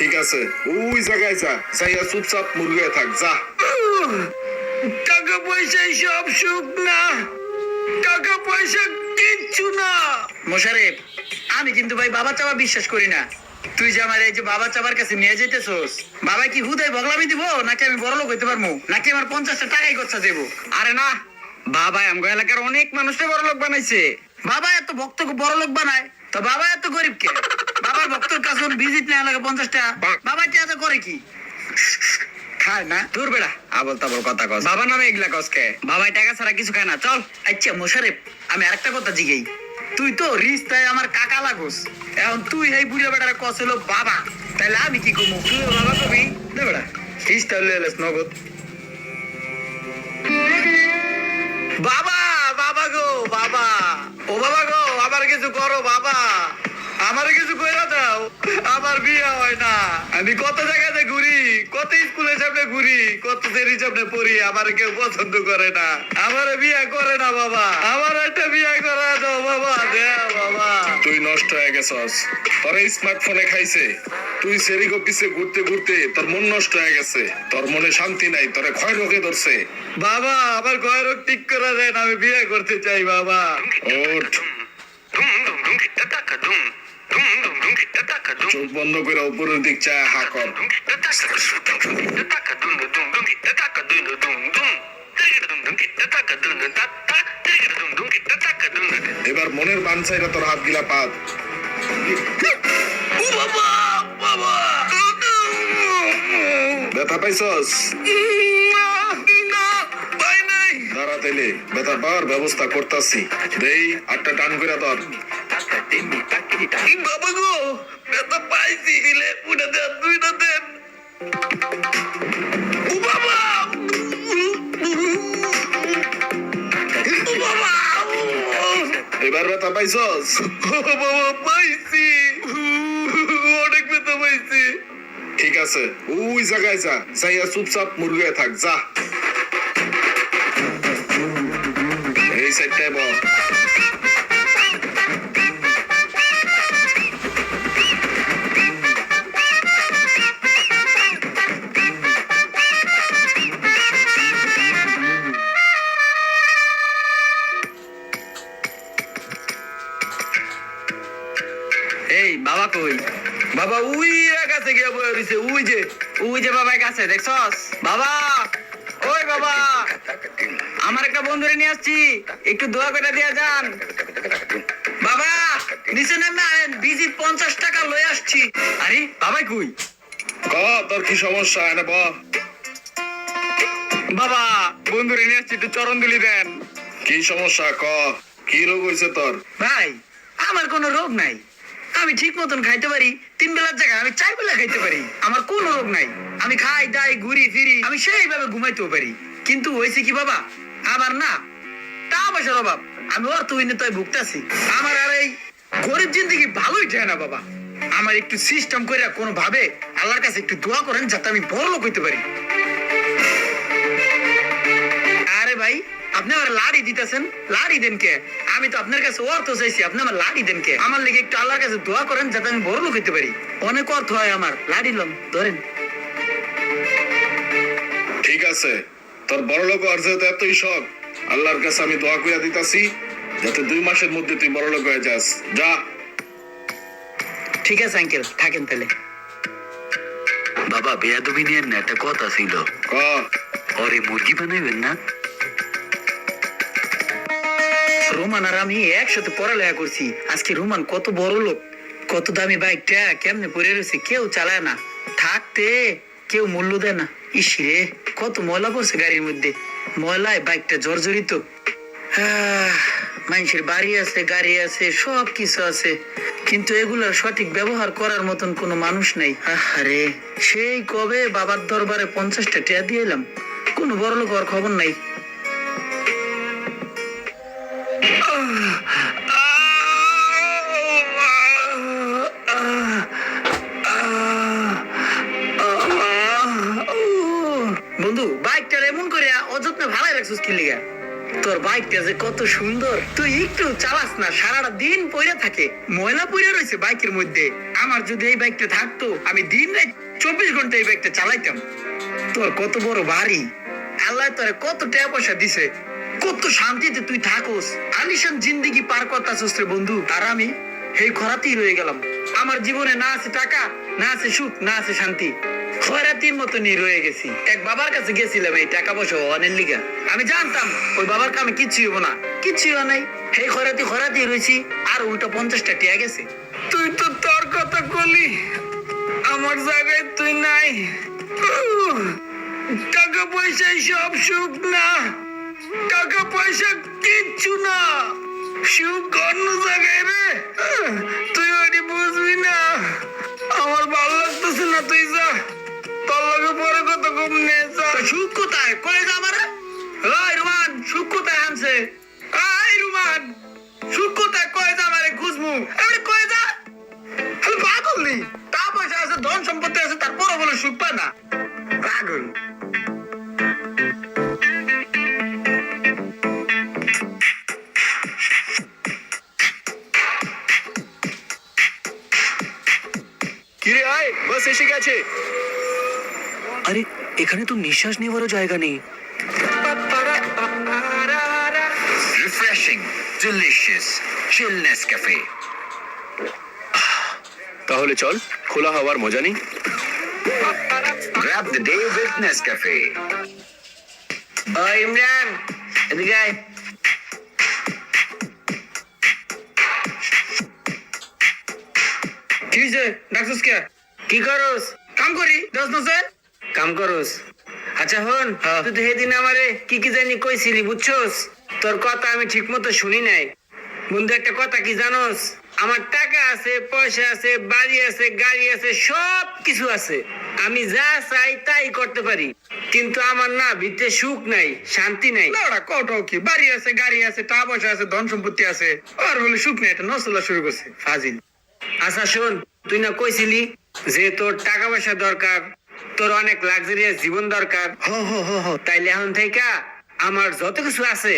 ঠিক আছে। ওই জায়গায় যা যাইয়া চুপচাপ মুরগে থাক যা। টাকা পয়সাই সব সুখ না। টাকা পয়সা কিচ্ছু না। মোশারেফ আমি কিন্তু ভাই বাবা চাবা বিশ্বাস করি না। তুই যে আমার এই যে বাবা চাবার কাছে নিয়ে যেতেছোস বাবা কি হুদাই বগলামি দিব? নাকি আমি বড় লোক হইতে পারব? নাকি আমার পঞ্চাশটা টাকাই খরচা দেবো? আরে না বাবা আমগো এলাকার অনেক মানুষকে বড় লোক বানাইছে। বাবা এত ভক্তকে বড় লোক বানায় তো বাবা এত গরিব কে? বাবার ভক্তর কাছে ভিজিট নেওয়া লাগে পঞ্চাশটা। বাবা কি করে কি? খায় না। দূর বেড়া। আবল তাবল কথা কস। বাবা নামে এগুলা কস কে? বাবাই টাকা ছাড়া কিছু খায় না। চল। আচ্ছা মোশারেফ আমি আরেকটা কথা জিগেই। তুই তো রিস্তায় আমার কাকা লাগোস। এখন তুই এই বুড়িয়া বেটার কস হলো বাবা। তাহলে আমি কি করব তুই বাবা কবি। দে বেড়া। রিস্তা হলে এলেস নগদ বাবা বাবা গো বাবা। ও বাবা গো আমার কিছু করো বাবা। আমার কিছু কইরা দাও। আমার বিয়ে হয় না আমি কত জায়গাতে ঘুরি কত স্কুলের সামনে ঘুরি কত দেরি সামনে পড়ি আমার কেউ পছন্দ করে না আমার বিয়ে করে না বাবা আমার একটা বিয়ে করা দাও বাবা দেও বাবা তুই নষ্ট হয়ে গেছস তোর স্মার্টফোনে খাইছে তুই সেরিগো পিছে ঘুরতে ঘুরতে তোর মন নষ্ট হয়ে গেছে তোর মনে শান্তি নাই তোরে ক্ষয় রোগে ধরছে বাবা আমার ঘর ঠিক করে দেন আমি বিয়ে করতে চাই বাবা ওঠ চোখ বন্ধ করে উপরের দিক চায় হা কর। এবার মনের বানসাইরা তোর হাত গিলা পাত ব্যথা পাইছস? ব্যথা পাওয়ার ব্যবস্থা করতাছি। দেই, আটটা টান করে তোর বাবা গো ব্যথা পাইছি দিলে উঠে দেন দুইটা দেন। ও বাবা! এবার ব্যথা পাইছস? বাবা পাইছি। অনেক ব্যথা পাইছি। ঠিক আছে ওই জায়গায় যা যাইয়া চুপচাপ মুরগে থাক যা। এই সাইডটায় বল এই বাবা কই? বাবা উই কাছে গিয়ে বয়ে রইছে উই যে উই যে বাবা কাছে দেখছস? বাবা ওই বাবা। আমার একটা বন্ধুরে নিয়ে আসছি একটু দোয়া করে দিয়া যান। বাবা নিচে নেমে বিজি পঞ্চাশ টাকা লয়ে আসছি। আরে বাবাই কই? ক তোর কি সমস্যা? এনে ব বাবা বন্ধুরে নিয়ে আসছি একটু চরণ দিলি দেন। কি সমস্যা? ক কি রোগ হয়েছে তোর? ভাই আমার কোনো রোগ নাই। আমি ঠিক মতন খাইতে পারি, তিন বেলার জায়গায় আমি চার বেলা খাইতে পারি। আমার কোনো রোগ নাই। আমি খাই, দাই, ঘুরি, ফিরি, আমি সেইভাবে ঘুমাইতেও পারি। কিন্তু হয়েছে কি বাবা? আমার না তা পয়সার অভাব। আমি অর্থ তাই ভুগতাছি। আমার আর এই গরিব জিন্দগি ভালোই যায় না বাবা। আমার একটু সিস্টেম করে কোনো ভাবে আল্লাহর কাছে একটু দোয়া করেন যাতে আমি বড় লোক হইতে পারি। আপনি আমার লাড়ি দিতেছেন? লাড়ি দেন কে? আমি তো আপনার কাছে অর্থ চাইছি আপনি আমার লাড়ি দেন কে? আমার লেগে একটু আল্লাহর কাছে দোয়া করেন যাতে আমি বড় লোক হইতে পারি। অনেক অর্থ হয় আমার। লাড়ি লম ধরেন। ঠিক আছে। তোর বড় লোক অর্জে তো এতই শখ। আল্লাহর কাছে আমি দোয়া কইয়া দিতাছি যাতে দুই মাসের মধ্যে তুই বড় লোক হয়ে যাস। যা। ঠিক আছে আঙ্কেল। থাকেন তাহলে। বাবা বেয়াদবি নিয়ে একটা কথা ছিল। ক? ওরে মুরগি বানাইবেন না? রোমান আর আমি একসাথে পড়ালেখা করছি। আজকে রোমান কত বড় লোক, কত দামি বাইকটা, কেমনে পড়ে রয়েছে, কেউ চালায় না। থাকতে কেউ মূল্য দেয় না। ইস রে, কত ময়লা পড়ছে গাড়ির মধ্যে। ময়লায় বাইকটা জর্জরিত। মানুষের বাড়ি আছে, গাড়ি আছে সব কিছু আছে। কিন্তু এগুলোর সঠিক ব্যবহার করার মতন কোনো মানুষ নেই। আরে সেই কবে বাবার দরবারে পঞ্চাশটা টিয়া দিয়ে এলাম। কোনো বড় লোক খবর নাই। তোর বাইকটা যে কত সুন্দর। তুই একটু চালাস না, সারাটা দিন পড়ে থাকে। ময়লা পড়ে রয়েছে বাইকের মধ্যে। আমার যদি এই বাইকটা থাকতো, আমি দিন রাত চব্বিশ ঘণ্টা এই বাইকটা চালাইতাম। তোর কত বড় বাড়ি। আল্লাহ কত টাকা পয়সা দিছে। কত শান্তিতে তুই থাকোস। আলিশান জিন্দিগি পার করতাছিস রে বন্ধু। আর আমি এই খরাতেই রয়ে গেলাম। আমার জীবনে না আছে টাকা, না আছে সুখ, না আছে শান্তি। খয়রাতির মতনই রয়ে গেছি। এক বাবার কাছে গেছিলাম এই টাকা পয়সা অনেক লিগা। আমি জানতাম, ওই বাবার কামে কিচ্ছু হব না। কিচ্ছু হয় নাই। এই খয়রাতি খয়রাতি রয়েছি, আর উল্টো পঞ্চাশটা টিয়া গেছে। তুই তো তোর কথা করলি আমার জায়গায় তুই নাই। টাকা পয়সাই সব সুখ না, টাকা পয়সা কিচ্ছু না। সুখ অন্য জায়গায় রে। তুই ওইটি পায় পাগল কিরে আয় বাস এসে গেছে। আরে এখানে তো নিঃশ্বাস নেওয়ারও জায়গা নেই। রিফ্রেশিং ডিলিশিয়াস চিল নেসক্যাফে তাহলে চল খোলা হাওয়ার মজা নেই। Grab the day with Nescafe ও ইমরান এদিকে আয় কি হয়েছে ডাকছিস কে? কি করস? কাম করি। দশ নসে কাম করস। আচ্ছা হন তুই তো সেদিন আমারে কি কি জানি কইছিলি বুঝছস? তোর কথা আমি ঠিক মতো শুনি নাই। বন্ধু একটা কথা কি জানোস? আমার টাকা আছে পয়সা আছে বাড়ি আছে গাড়ি আছে সব কিছু আছে। আমি যা চাই তাই করতে পারি। কিন্তু আমার না ভিতরে সুখ নাই শান্তি নাই। কত কি? বাড়ি আছে গাড়ি আছে টাকা পয়সা আছে ধন সম্পত্তি আছে। আর বলে সুখ নাই এটা নচলা শুরু করছে ফাজিল। আচ্ছা শোন তুই না কইছিলি যে তোর টাকা পয়সা দরকার তোর অনেক লাক্সারিয়াস জীবন দরকার। হো হো হো হো। তাইলে এখন থেকে আমার যত কিছু আছে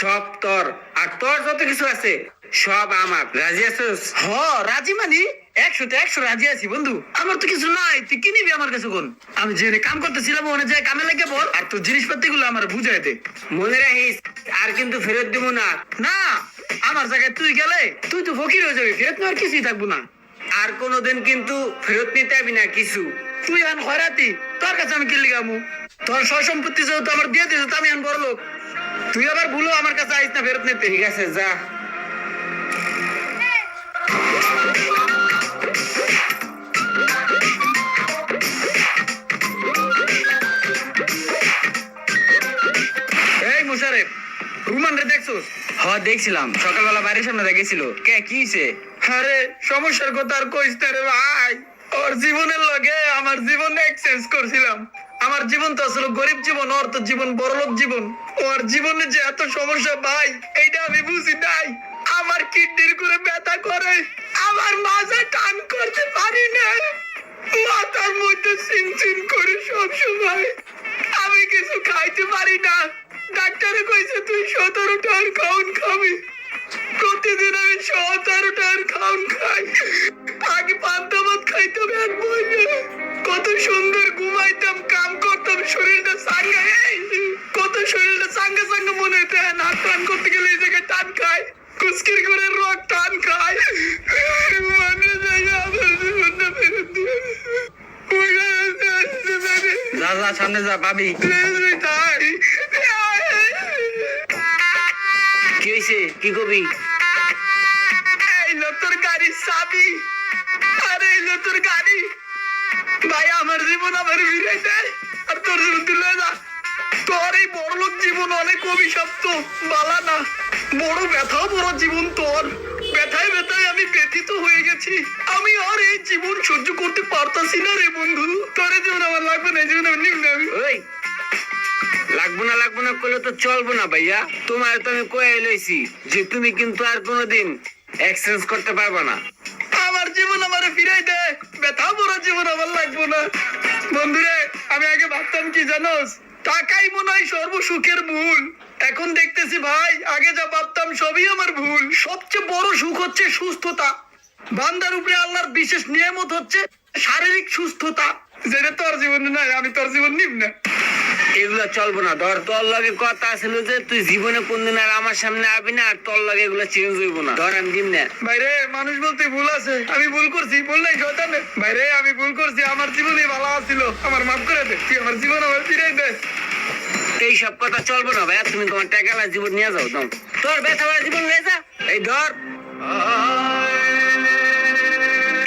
সব তোর আর তোর যত কিছু আছে সব আমার। রাজি আছিস? হ রাজি মানি। একশোতে একশো রাজি আছি বন্ধু। আমার তো কিছু নাই তুই কি নিবি আমার কাছে কোন? আমি যে কাম করতেছিলাম ওখানে যে কামে লাগে বল। আর তোর জিনিসপাতি গুলো আমার বুঝাই দে। মনে রাখিস আর কিন্তু ফেরত দিব না। না আমার জায়গায় তুই গেলে তুই তো ফকির হয়ে যাবি ফেরত নেওয়ার কিছুই থাকব না। আর কোনোদিন কিন্তু ফেরত নিতে না কিছু। তুই এখন খয়রাতি তোর কাছে আমি কিনলি গামু তোর সয় সম্পত্তি যেহেতু আমার দিয়ে দিয়েছে আমি বড় লোক তুই আবার ভুলো আমার কাছে আইস না ফেরত নিতে ঠিক আছে যা। এই মুশারেফ রুমান রে দেখছোস? হ্যাঁ দেখছিলাম। সকালবেলা বাড়ির সামনে দেখেছিল কে কি হইছে? আরে সমস্যার কথা আর কইস না রে ভাই। ওর জীবনের লগে আমার জীবন এক্সচেঞ্জ করছিলাম। আমার জীবন তো আসলে গরিব জীবন, ওর তো জীবন বড়লোক জীবন। ওর জীবনে যে এত সমস্যা ভাই, এইটা আমি বুঝি নাই। আমার কিডনির করে ব্যথা করে, আমার মাথা টান করতে পারি না। মাথার মধ্যে সিনচিন করে সব সময়। আমি কিছু খাইতে পারি না। ডাক্তারে কইছে, তুই সতেরো টাকার খাউন খাবি। প্রতিদিন আমি সতেরো টাকার খাউন খাই। আগে পান্তা ভাত খাইতাম আর যা পাবি কি হয়েছে কি কবি? তোর গাড়ির চাবি। আরে তোর গাড়ি। ভাই আমার জীবন আমার ফিরে দেয় আর তোর জীবন তুলে যা তোর এই বড় লোক জীবন অনেক অভিশপ্ত। বালা না বড় ব্যথাও বড় জীবন তোর। ব্যথায় ব্যথায় আমি ব্যথিত হয়ে গেছি। আমি আর এই জীবন সহ্য করতে পারতাছি না রে বন্ধু। তোর জীবন আমার লাগবে না জীবন আমি নিব না আমি। ওই লাগবো না লাগবো না করলে তো চলবো না ভাইয়া। তোমার তো আমি কয়ে লইছি যে তুমি কিন্তু আর কোনোদিন এক্সচেঞ্জ করতে পারবে না। আমার জীবন আমার ফিরাই দে। ব্যথা বড় জীবন আমার লাগবো না। বন্ধুরে আমি আগে ভাবতাম কি জানোস? টাকাই মনে হয় সর্বসুখের মূল। এখন দেখতেছি ভাই আগে যা ভাবতাম সবই আমার ভুল। সবচেয়ে বড় সুখ হচ্ছে সুস্থতা। বান্দার উপরে আল্লাহর বিশেষ নিয়ামত হচ্ছে শারীরিক সুস্থতা। যেটা তোর জীবনে নাই আমি তোর জীবন নিব না। এগুলো চলবো না ধর তোর লগে কথা ছিল যে তুই জীবনে কোনদিন আর আমার সামনে আবি না আর তোর লগে এগুলো চেঞ্জ হইব না। ধর আমি দিম না। ভাইরে মানুষ বলতে ভুল আছে আমি ভুল করছি বললাই শয়তানে ভাইরে আমি ভুল করছি আমার জীবনে ভালো আছিল আমার মাফ করে দে তুই আমার জীবন আমার ফিরে দে। এই সব কথা চলবো না ভাইয়া, তুমি তোমার টাকালা জীবন নিয়ে যাও দাও তোর ব্যথা জীবন নিয়ে যা। এই ধর।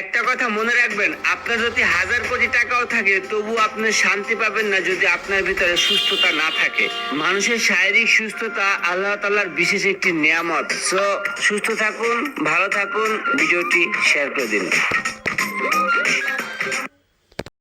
একটা কথা মনে রাখবেন, আপনার যদি হাজার কোটি টাকাও থাকে তবু আপনি শান্তি পাবেন না যদি আপনার ভিতরে সুস্থতা না থাকে। মানুষের শারীরিক সুস্থতা আল্লাহ তাআলার বিশেষ একটি নিয়ামত। সো সুস্থ থাকুন, ভালো থাকুন, ভিডিওটি শেয়ার করে দিন।